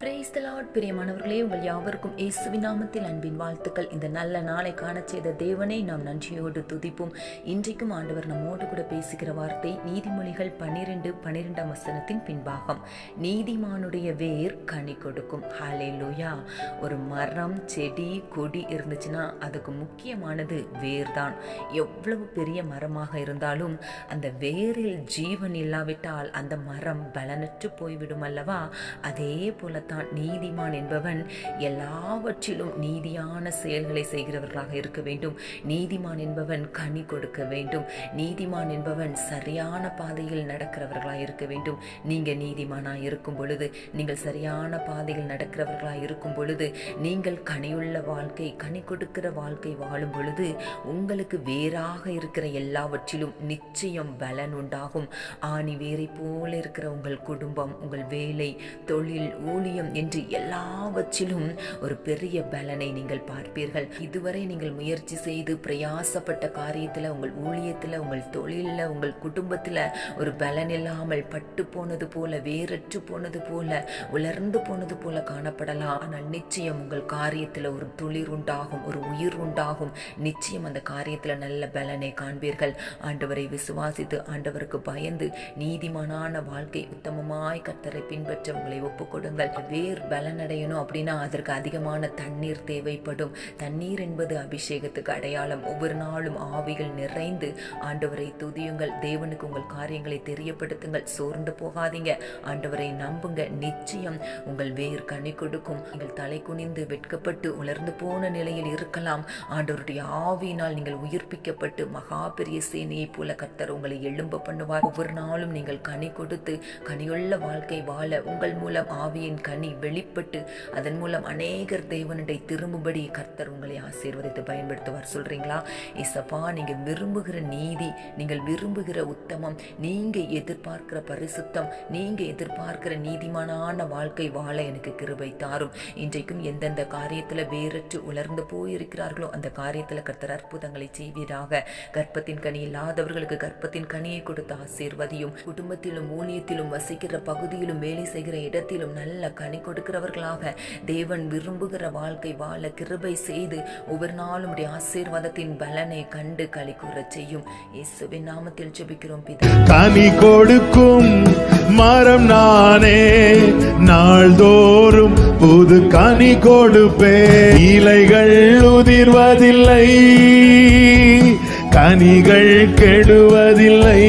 Price the பிரியமானவர்களே உங்கள் யாவருக்கும் இயேசுவின் நாமத்தில் அன்பின் வாழ்த்துக்கள். இந்த நல்ல நாளை காண செய்த தேவனை நாம் நன்றியோடு துதிப்போம். இன்றைக்கும் ஆண்டவர் நம்மோடு கூட பேசுகிற வார்த்தை நீதிமொழிகள் பன்னிரெண்டு பன்னிரெண்டாம் வசனத்தின் பின்பாகம். நீதிமானுடைய வேர் கனி கொடுக்கும். ஹாலே ஒரு மரம் செடி கொடி இருந்துச்சுன்னா அதுக்கு முக்கியமானது வேர் தான் எவ்வளவு பெரிய மரமாக இருந்தாலும் அந்த வேரில் ஜீவன் இல்லாவிட்டால் அந்த மரம் பலனற்று போய்விடும் அல்லவா? அதே போல போலத்தான் நீதிமான் என்பவன் எல்லாவற்றிலும் நீதியான செயல்களை செய்கிறவர்களாக இருக்க வேண்டும். நீதிமான் என்பவன் கனி கொடுக்க வேண்டும். நீதிமான் என்பவன் சரியான பாதையில் நடக்கிறவர்களாக இருக்க வேண்டும். நீங்க நீதிமானாய் இருக்கும் பொழுது நீங்கள் சரியான பாதையில் நடக்கிறவர்களாக இருக்கும் பொழுது நீங்கள் கனியுள்ள வாழ்க்கை கனி கொடுக்கிற வாழ்க்கை வாழும் பொழுது உங்களுக்கு வேறாக இருக்கிற எல்லாவற்றிலும் நிச்சயம் பலன் உண்டாகும். ஆணி வேரை போல இருக்கிற உங்கள் குடும்பம் உங்கள் வேலை தொழில் ஊழியம் என்று எல்லாவற்றிலும் ஒரு பெரிய பலனை நீங்கள் பார்ப்பீர்கள். இதுவரை நீங்கள் முயற்சி செய்து பிரயாசப்பட்ட காரியத்தில் உங்கள் ஊழியத்தில் உங்கள் தொழிலில் உங்கள் குடும்பத்தில் ஒரு பலன் இல்லாமல் பட்டு போனது போல வேறற்று போனது போல உலர்ந்து போனது போல காணப்படலாம். ஆனால் நிச்சயம் உங்கள் காரியத்தில் ஒரு துளிர் உண்டாகும் ஒரு உயிர் உண்டாகும். நிச்சயம் அந்த காரியத்தில் நல்ல பலனை காண்பீர்கள். ஆண்டவரை விசுவாசித்து ஆண்டவருக்கு பயந்து நீதிமானான வாழ்க்கை உத்தமமாய் கத்தரை பின்பற்ற உங்களை ஒப்புக்கொடுங்கள். வேர் பலனடையணும் அப்படின்னா அதற்கு அதிகமான தண்ணீர் தேவைப்படும். தண்ணீர் என்பது அபிஷேகத்துக்கு அடையாளம். ஒவ்வொரு நாளும் ஆவிகள் நிறைந்து ஆண்டவரை துதியுங்கள். தேவனுக்கு உங்கள் காரியங்களை தெரியப்படுத்துங்கள். சோர்ந்து போகாதீங்க. ஆண்டவரை நம்புங்க. நிச்சயம் உங்கள் வேர் கனி கொடுக்கும். நீங்கள் தலை குனிந்து வெட்கப்பட்டு உலர்ந்து போன நிலையில் இருக்கலாம். ஆண்டவருடைய ஆவியினால் நீங்கள் உயிர்ப்பிக்கப்பட்டு மகா பெரிய சேனையைப் போல கர்த்தர் உங்களை எழும்ப பண்ணுவார். ஒவ்வொரு நாளும் நீங்கள் கனி கொடுத்து கனியுள்ள வாழ்க்கை வாழ உங்கள் மூலம் ஆவியின் கனி வெளிப்பட்டு அதன் மூலம் அநேகர் தேவனுடைய திரும்பும்படி கர்த்தர் உங்களை ஆசீர்வதித்து பயன்படுத்துவார். சொல்கிறீங்களா இசப்பா நீங்கள் விரும்புகிற நீதி நீங்கள் விரும்புகிற உத்தமம் நீங்கள் எதிர்பார்க்கிற பரிசுத்தம் நீங்கள் எதிர்பார்க்கிற நீதிமானான வாழ்க்கை வாழ எனக்கு கிருபை தாரும். இன்றைக்கும் எந்தெந்த காரியத்தில் வேறற்று உலர்ந்து போயிருக்கிறார்களோ அந்த காரியத்தில் கர்த்தர் அற்புதங்களை செய்வீராக. கர்ப்பத்தின் கனி இல்லாதவர்களுக்கு கர்ப்பத்தின் கனியை கொடுத்து ஆசீர்வதியும் குடும்பத்திலும் ஊழியத்திலும் வசிக்கிற பகுதியிலும் வேலை செய்கிற இடத்திலும் நல்ல கனி கொடுக்கிறவர்களாக தேவன் விரும்புகிற வாழ்க்கை வாழ கிருபை செய்து ஒவ்வொரு நாளும் ஆசீர்வாதத்தின் பலனை கண்டு களி கூற செய்யும். இயேசுவின் நாமத்தில் ஜெபிக்கிறோம் பிதா. கனி கொடுக்கும் மரம் நானே நாள்தோறும் புது கனி கொடுப்பே இலைகள் உதிர்வதில்லை கனிகள் கெடுவதில்லை.